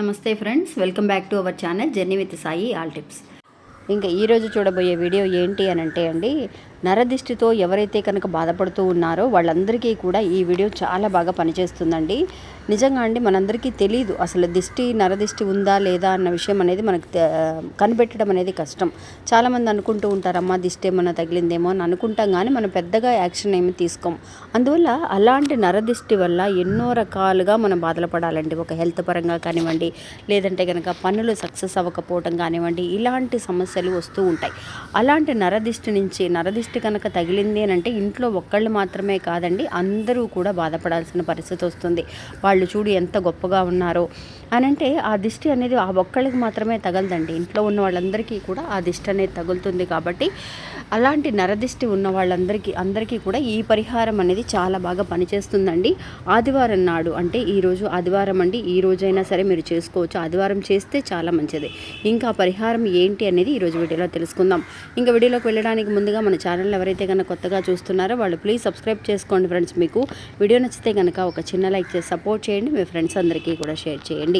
నమస్తే friends welcome back to our channel journey with Sai all tips. ఇంకా ఈరోజు చూడబోయే వీడియో ఏంటి అని అంటే అండి నరదిష్టితో ఎవరైతే కనుక బాధపడుతూ ఉన్నారో వాళ్ళందరికీ కూడా ఈ వీడియో చాలా బాగా పనిచేస్తుందండి. నిజంగా అండి మనందరికీ తెలియదు అసలు దిష్టి నరదిష్టి ఉందా లేదా అన్న విషయం అనేది మనకు కనిపెట్టడం అనేది కష్టం. చాలామంది అనుకుంటూ ఉంటారమ్మా దిష్టి ఏమన్నా తగిలిందేమో అని అనుకుంటాం కానీ మనం పెద్దగా యాక్షన్ ఏమి తీసుకోం. అందువల్ల అలాంటి నరదిష్టి వల్ల ఎన్నో రకాలుగా మనం బాధలు పడాలండి ఒక హెల్త్ పరంగా కానివ్వండి లేదంటే కనుక పనులు సక్సెస్ అవ్వకపోవటం కానివ్వండి ఇలాంటి సమస్యలు వస్తూ ఉంటాయి. అలాంటి నరదిష్టి నుంచి నరదిష్టి కనుక తగిలింది అని అంటే ఇంట్లో ఒక్కళ్ళు మాత్రమే కాదండి అందరూ కూడా బాధపడాల్సిన పరిస్థితి వస్తుంది. వాళ్ళు చూడు ఎంత గొప్పగా ఉన్నారో. అని అంటే ఆ దిష్టి అనేది ఆ ఒక్కళ్ళకి మాత్రమే తగలదండి. ఇంట్లో ఉన్న వాళ్ళందరికీ కూడా ఆ దిష్టి అనేది తగులుతుంది కాబట్టి అలాంటి నరదిష్టి ఉన్న వాళ్ళందరికీ అందరికీ కూడా ఈ పరిహారం అనేది చాలా బాగా పనిచేస్తుందండి. ఆదివారం నాడు అంటే ఈరోజు ఆదివారం అండి. ఈ రోజైనా సరే మీరు చేసుకోవచ్చు. ఆదివారం చేస్తే చాలా మంచిది. ఇంకా పరిహారం ఏంటి అనేది ఈరోజు వీడియోలో తెలుసుకుందాం. ఇంకా వీడియోలోకి వెళ్ళడానికి ముందుగా మన ఛానల్ ఎవరైతే కనుక కొత్తగా చూస్తున్నారో వాళ్ళు ప్లీజ్ సబ్స్క్రైబ్ చేసుకోండి ఫ్రెండ్స్. మీకు వీడియో నచ్చితే కనుక ఒక చిన్న లైక్ చేసి సపోర్ట్ చేయండి. మీ ఫ్రెండ్స్ అందరికీ కూడా షేర్ చేయండి.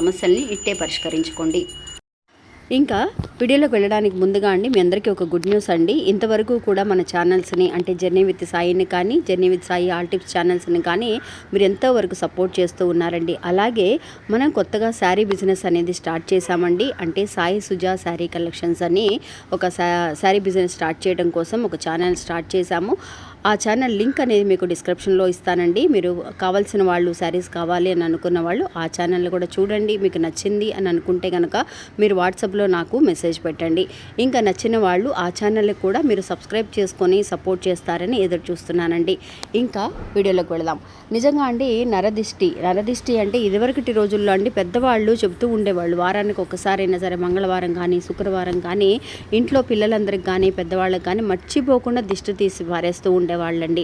సమస్యల్ని ఇట్టే పరిష్కరించుకోండి. ఇంకా వీడియోలోకి వెళ్ళడానికి ముందుగా అండి మీ అందరికీ ఒక గుడ్ న్యూస్ అండి. ఇంతవరకు కూడా మన ఛానల్స్ని అంటే జర్నీ విత్ సాయిని కానీ journey with Sai all tips ఛానల్స్ని కానీ మీరు ఎంతవరకు సపోర్ట్ చేస్తూ ఉన్నారండి. అలాగే మనం కొత్తగా శారీ బిజినెస్ అనేది స్టార్ట్ చేశామండి. అంటే సాయి సుజా శారీ కలెక్షన్స్ అని ఒక శారీ బిజినెస్ స్టార్ట్ చేయడం కోసం ఒక ఛానల్ స్టార్ట్ చేశాము. ఆ ఛానల్ లింక్ అనేది మీకు డిస్క్రిప్షన్లో ఇస్తానండి. మీరు కావాల్సిన వాళ్ళు శారీస్ కావాలి అని అనుకున్న వాళ్ళు ఆ ఛానల్ కూడా చూడండి. మీకు నచ్చింది అని అనుకుంటే కనుక మీరు వాట్సాప్లో నాకు మెసేజ్ పెట్టండి. ఇంకా నచ్చిన వాళ్ళు ఆ ఛానల్ని కూడా మీరు సబ్స్క్రైబ్ చేసుకొని సపోర్ట్ చేస్తారని ఎదురు చూస్తున్నానండి. ఇంకా వీడియోలోకి వెళదాం. నిజంగా అండి నరదిష్టి నరదిష్టి అంటే ఇదివరకటి రోజుల్లో అండి పెద్దవాళ్ళు చెబుతూ ఉండేవాళ్ళు. వారానికి ఒక్కసారైనా సరే మంగళవారం కానీ శుక్రవారం కానీ ఇంట్లో పిల్లలందరికి కానీ పెద్దవాళ్ళకి కానీ మర్చిపోకుండా దిష్టి తీసి పారేస్తూ ఉండేవాళ్ళండి.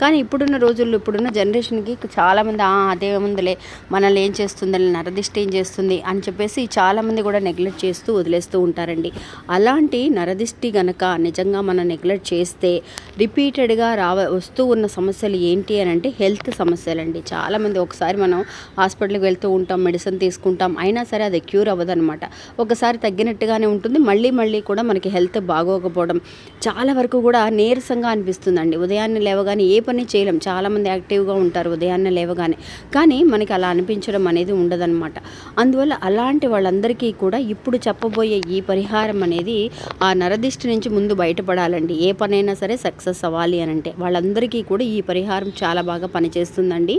కానీ ఇప్పుడున్న రోజుల్లో ఇప్పుడున్న జనరేషన్కి చాలామంది "ఆ, అదేముందిలే మనల్ని ఏం చేస్తుంది నరదిష్ట ఏం చేస్తుంది? అని చెప్పేసి చాలామంది కూడా నెగ్లెక్ట్ చేస్తూ వదిలేస్తూ ఉంటారండి. అలాంటి నరదిష్టి గనక నిజంగా మనం నెగ్లెక్ట్ చేస్తే రిపీటెడ్గా రావ వస్తూ ఉన్న సమస్యలు ఏంటి అని అంటే హెల్త్ సమస్యలండి. చాలామంది ఒకసారి మనం హాస్పిటల్కి వెళ్తూ ఉంటాం మెడిసిన్ తీసుకుంటాం అయినా సరే అది క్యూర్ అవ్వదనమాట ఒకసారి తగ్గినట్టుగానే ఉంటుంది మళ్ళీ మళ్ళీ కూడా మనకి హెల్త్ బాగోకపోవడం చాలా వరకు కూడా నీరసంగా అనిపిస్తుందండి. ఉదయాన్నే లేవగానే ఏ పని చేయలేం. చాలామంది యాక్టివ్గా ఉంటారు ఉదయాన్నే లేవగానే. కానీ మనకి అలా అనిపించడం అనేది ఉండదన్నమాట. అందువల్ల అలాంటి వాళ్ళందరికీ కూడా ఇప్పుడు చెప్పబోయే ఈ పరిహారం అనేది ఆ నరదిష్టి నుంచి ముందు బయటపడాలండి. ఏ పనైనా సరే సక్సెస్ అవ్వాలి అని అంటే వాళ్ళందరికీ కూడా ఈ పరిహారం చాలా బాగా పనిచేస్తుందండి.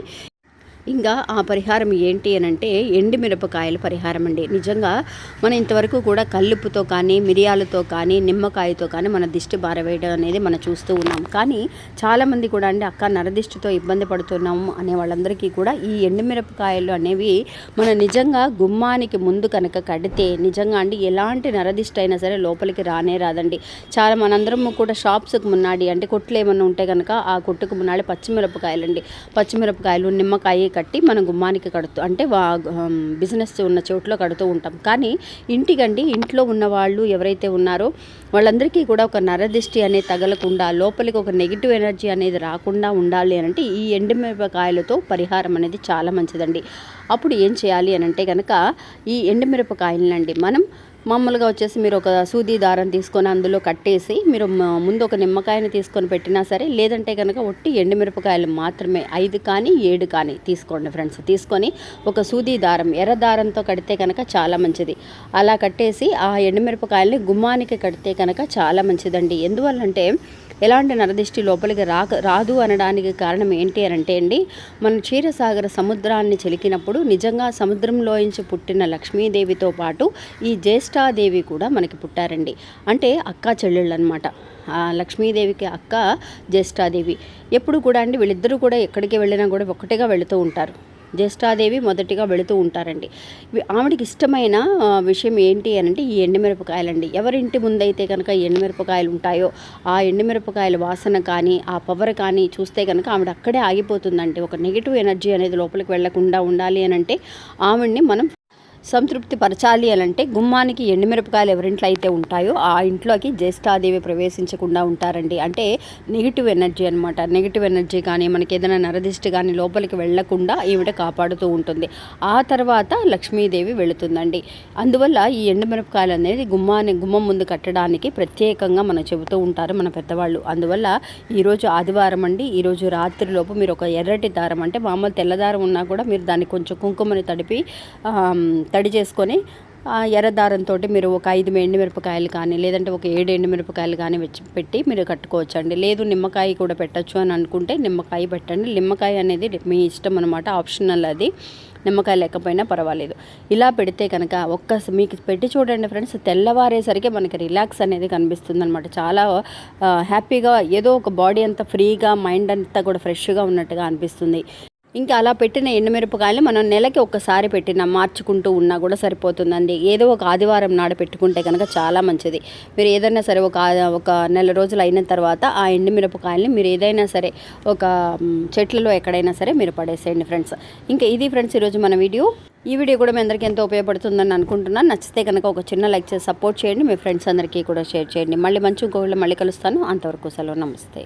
ఇంకా ఆ పరిహారం ఏంటి అని అంటే ఎండు మిరపకాయల పరిహారం అండి. నిజంగా మనం ఇంతవరకు కూడా కల్లుపుతో కానీ మిరియాలతో కానీ నిమ్మకాయతో కానీ మన దిష్టి బారవేయడం అనేది మనం చూస్తూ ఉన్నాం. కానీ చాలామంది కూడా అండి అక్క నరదిష్టితో ఇబ్బంది పడుతున్నాము అనే వాళ్ళందరికీ కూడా ఈ ఎండుమిరపకాయలు అనేవి మన నిజంగా గుమ్మానికి ముందు కనుక కడితే నిజంగా అండి ఎలాంటి నరదిష్టి అయినా సరే లోపలికి రానే రాదండి. చాలా మనందరము కూడా షాప్స్కి మున్నాడి అంటే కొట్లు ఏమన్నా ఉంటే కనుక ఆ కొట్టుకు మున్నాడి పచ్చిమిరపకాయలు అండి పచ్చిమిరపకాయలు నిమ్మకాయ కట్టి మనం గుమ్మానికి కడుతూ అంటే వా బిజినెస్ ఉన్న చోట్లో కడుతూ ఉంటాం. కానీ ఇంటికండి ఇంట్లో ఉన్న వాళ్ళు ఎవరైతే ఉన్నారో వాళ్ళందరికీ కూడా ఒక నరదిష్టి అనేది తగలకుండా లోపలికి ఒక నెగిటివ్ ఎనర్జీ అనేది రాకుండా ఉండాలి అని అంటే ఈ ఎండుమిరపకాయలతో పరిహారం అనేది చాలా మంచిదండి. అప్పుడు ఏం చేయాలి అని అంటే కనుక ఈ ఎండుమిరపకాయలనండి మనం మామూలుగా వచ్చేసి మీరు ఒక సూది దారం తీసుకొని అందులో కట్టేసి మీరు ముందు ఒక నిమ్మకాయని తీసుకొని పెట్టినా సరే లేదంటే కనుక ఒట్టి ఎండుమిరపకాయలు మాత్రమే ఐదు కానీ ఏడు కానీ తీసుకోండి ఫ్రెండ్స్. తీసుకొని ఒక సూది దారం ఎర్ర దారంతో కడితే కనుక చాలా మంచిది. అలా కట్టేసి ఆ ఎండుమిరపకాయల్ని గుమ్మానికి కడితే కనుక చాలా మంచిదండి. ఎందువల్లంటే ఎలాంటి నరదిష్టి లోపలికి రాక రాదు అనడానికి కారణం ఏంటి అని అంటే అండి మన క్షీరసాగర సముద్రాన్ని చెలికినప్పుడు నిజంగా సముద్రంలోంచి పుట్టిన లక్ష్మీదేవితో పాటు ఈ జ్యేష్ఠాదేవి కూడా మనకి పుట్టారండి. అంటే అక్క చెల్లెళ్ళు అనమాట లక్ష్మీదేవికి అక్క జ్యేష్ఠాదేవి. ఎప్పుడు కూడా అండి వీళ్ళిద్దరూ కూడా ఎక్కడికి వెళ్ళినా కూడా ఒకటిగా వెళుతూ ఉంటారు. జ్యేష్ఠాదేవి మొదటిగా వెళుతూ ఉంటారండి. ఆవిడకి ఇష్టమైన విషయం ఏంటి అని అంటే ఈ ఎండుమిరపకాయలండి. ఎవరింటి ముందైతే కనుక ఎండుమిరపకాయలు ఉంటాయో ఆ ఎండుమిరపకాయల వాసన కానీ ఆ పవర్ కానీ చూస్తే కనుక ఆవిడ అక్కడే ఆగిపోతుందండి. ఒక నెగిటివ్ ఎనర్జీ అనేది లోపలికి వెళ్ళకుండా ఉండాలి అని అంటే ఆవిడ్ని మనం సంతృప్తి పరచాలి అని అంటే గుమ్మానికి ఎండుమిరపకాయలు ఎవరింట్లో అయితే ఉంటాయో ఆ ఇంట్లోకి జ్యేష్ఠాదేవి ప్రవేశించకుండా ఉంటారండి. అంటే నెగిటివ్ ఎనర్జీ అనమాట నెగిటివ్ ఎనర్జీ కానీ మనకి ఏదైనా నరదిష్టి కానీ లోపలికి వెళ్ళకుండా ఈవిడ కాపాడుతూ ఉంటుంది. ఆ తర్వాత లక్ష్మీదేవి వెళుతుందండి. అందువల్ల ఈ ఎండుమిరపకాయలు అనేది గుమ్మాన్ని గుమ్మం ముందు కట్టడానికి ప్రత్యేకంగా మనం చెబుతూ ఉంటారు మన పెద్దవాళ్ళు. అందువల్ల ఈరోజు ఆదివారం అండి. ఈరోజు రాత్రిలోపు మీరు ఒక ఎర్రటి దారం అంటే మామూలు తెల్లదారం ఉన్నా కూడా మీరు దాన్ని కొంచెం కుంకుమని తడిపి తడి చేసుకొని ఎర్రదారంతో మీరు ఒక ఐదు ఎండుమిరపకాయలు కానీ లేదంటే ఒక ఏడు ఎండుమిరపకాయలు కానీ వచ్చి పెట్టి మీరు కట్టుకోవచ్చు అండి లేదు నిమ్మకాయ కూడా పెట్టచ్చు అని అనుకుంటే నిమ్మకాయ పెట్టండి. నిమ్మకాయ అనేది మీ ఇష్టం అనమాట ఆప్షనల్ అది. నిమ్మకాయ లేకపోయినా పర్వాలేదు. ఇలా పెడితే కనుక ఒక్క మీకు పెట్టి చూడండి ఫ్రెండ్స్ తెల్లవారేసరికి మనకి రిలాక్స్ అనేది కనిపిస్తుంది అనమాట చాలా హ్యాపీగా ఏదో ఒక బాడీ అంతా ఫ్రీగా మైండ్ అంతా కూడా ఫ్రెష్గా ఉన్నట్టుగా అనిపిస్తుంది. ఇంకా అలా పెట్టిన ఎండుమిరపకాయలు మనం నెలకి ఒక్కసారి పెట్టిన మార్చుకుంటూ ఉన్నా కూడా సరిపోతుందండి. ఏదో ఒక ఆదివారం నాడు పెట్టుకుంటే కనుక చాలా మంచిది. మీరు ఏదైనా సరే ఒక ఒక నెల రోజులు అయిన తర్వాత ఆ ఎండుమిరపకాయలని మీరు ఏదైనా సరే ఒక చెట్లలో ఎక్కడైనా సరే మీరు పడేసేయండి ఫ్రెండ్స్. ఇంకా ఇది ఫ్రెండ్స్ ఈరోజు మన వీడియో. ఈ వీడియో కూడా మీ అందరికీ ఎంతో ఉపయోగపడుతుందని అనుకుంటున్నాను. నచ్చితే కనుక ఒక చిన్న లైక్ చేసి సపోర్ట్ చేయండి. మీ ఫ్రెండ్స్ అందరికీ కూడా షేర్ చేయండి. మళ్ళీ మంచి ఇంకొకళ్ళు మళ్ళీ కలుస్తాను. అంతవరకు సెలవు. నమస్తే.